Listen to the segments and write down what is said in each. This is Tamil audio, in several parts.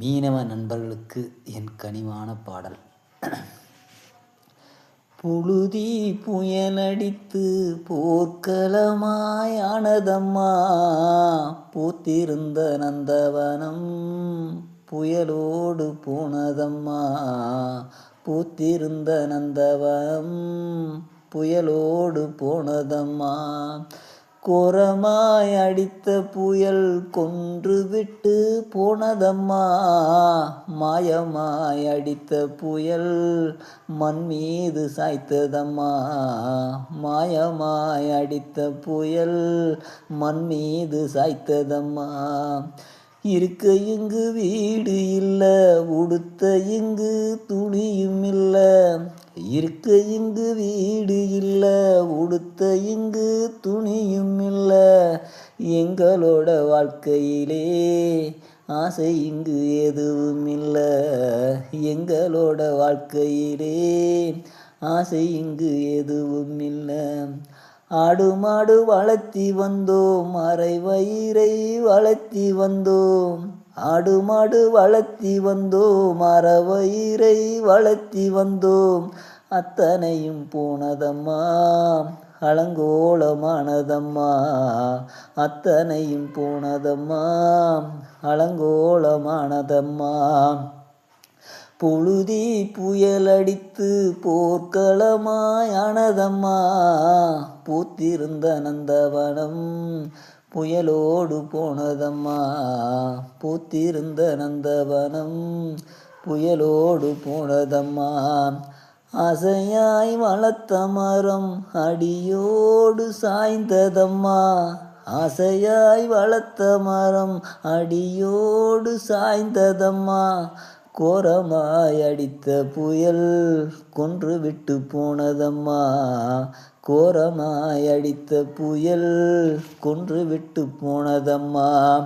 மீனவ நண்பர்களுக்கு என் கனிவான பாடல். புழுதி புயலடித்து போர்க்களமாயானதம்மா பூத்திருந்த நந்தவனம் புயலோடு போனதம்மா பூத்திருந்த நந்தவனம் புயலோடு போனதம்மா. கோரமாய் அடித்த புயல் கொன்று விட்டு போனதம்மா. மாயமாய் அடித்த புயல் மண் மீது சாய்த்ததம்மா. மாயமாய் அடித்த புயல் மண் மீது சாய்த்ததம்மா. இருக்க இங்கு வீடு இல்லை உடுத்த இங்கு துணியும் இல்லை. இருக்க இங்கு வீடு இல்லை உடுத்த இங்கு எங்களோட வாழ்க்கையிலே. ஆசை இங்கு எதுவும் இல்லை. எங்களோட வாழ்க்கையிலே ஆசை இங்கு எதுவும் இல்லை. ஆடு மாடு வளர்த்தி வந்தோம். அரை வயிறை வளர்த்தி வந்தோம். ஆடு மாடு வளர்த்தி வந்தோம். அற வயிறை வளர்த்தி வந்தோம். அத்தனையும் போனதம்மா. அலங்கோலமானதம்மா அத்தனையும் போனதம்மா அலங்கோலமானதம்மா. புழுதி புயலடித்து போர்க்களமாயானதம்மா பூத்திருந்த நந்தவனம் புயலோடு போனதம்மா பூத்திருந்த நந்தவனம் புயலோடு போனதம்மா. அசையாய் வளர்த்த மரம் அடியோடு சாய்ந்ததம்மா. ஆசையாய் வளர்த்த மரம் அடியோடு சாய்ந்ததம்மா. கோரமாய் அடித்த புயல் கொன்று விட்டு போனதம்மா. கோரமாய் அடித்த புயல் கொன்று விட்டு போனதம்மா.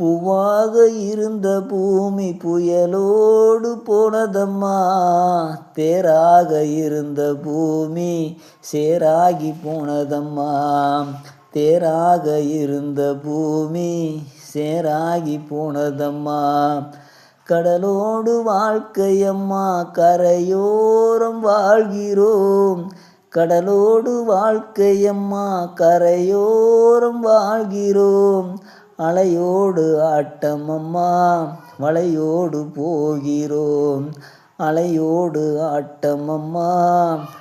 பூவாக இருந்த பூமி புயலோடு போனதம்மா. தேராக இருந்த பூமி சேராகி போனதம்மா. தேராக இருந்த பூமி சேராகி போனதம்மா. கடலோடு வாழ்க்கையம்மா கரையோரம் வாழ்கிறோம். கடலோடு வாழ்க்கையம்மா கரையோரம் வாழ்கிறோம். அலையோடு ஆட்டமம்மா வளையோடு போகிறோம். அலையோடு ஆட்டமம்மா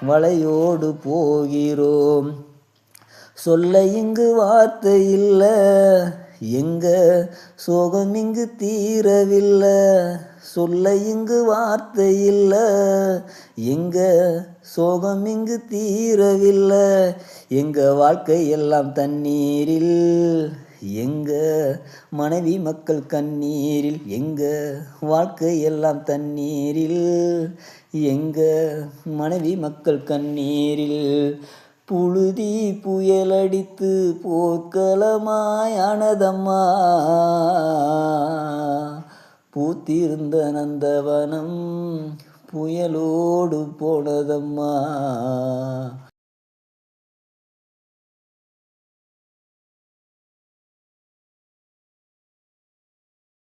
வளையோடு போகிறோம். சொல்ல இங்கு வார்த்தை இல்லை எங்க சோகம் இங்கு தீரவில்லை. சொல்ல இங்கு வார்த்தை இல்லை எங்க சோகம் இங்கு தீரவில்லை. எங்க வாழ்க்கை எல்லாம் தண்ணீரில் எங்க மனைவி மக்கள் கண்ணீரில் எங்க வாழ்க்கை எல்லாம் தண்ணீரில் எங்க மனைவி மக்கள் கண்ணீரில் புழுதி புயலடித்து போர்க்களமாயானதம்மா பூத்திருந்த நந்தவனம் புயலோடு போனதம்மா.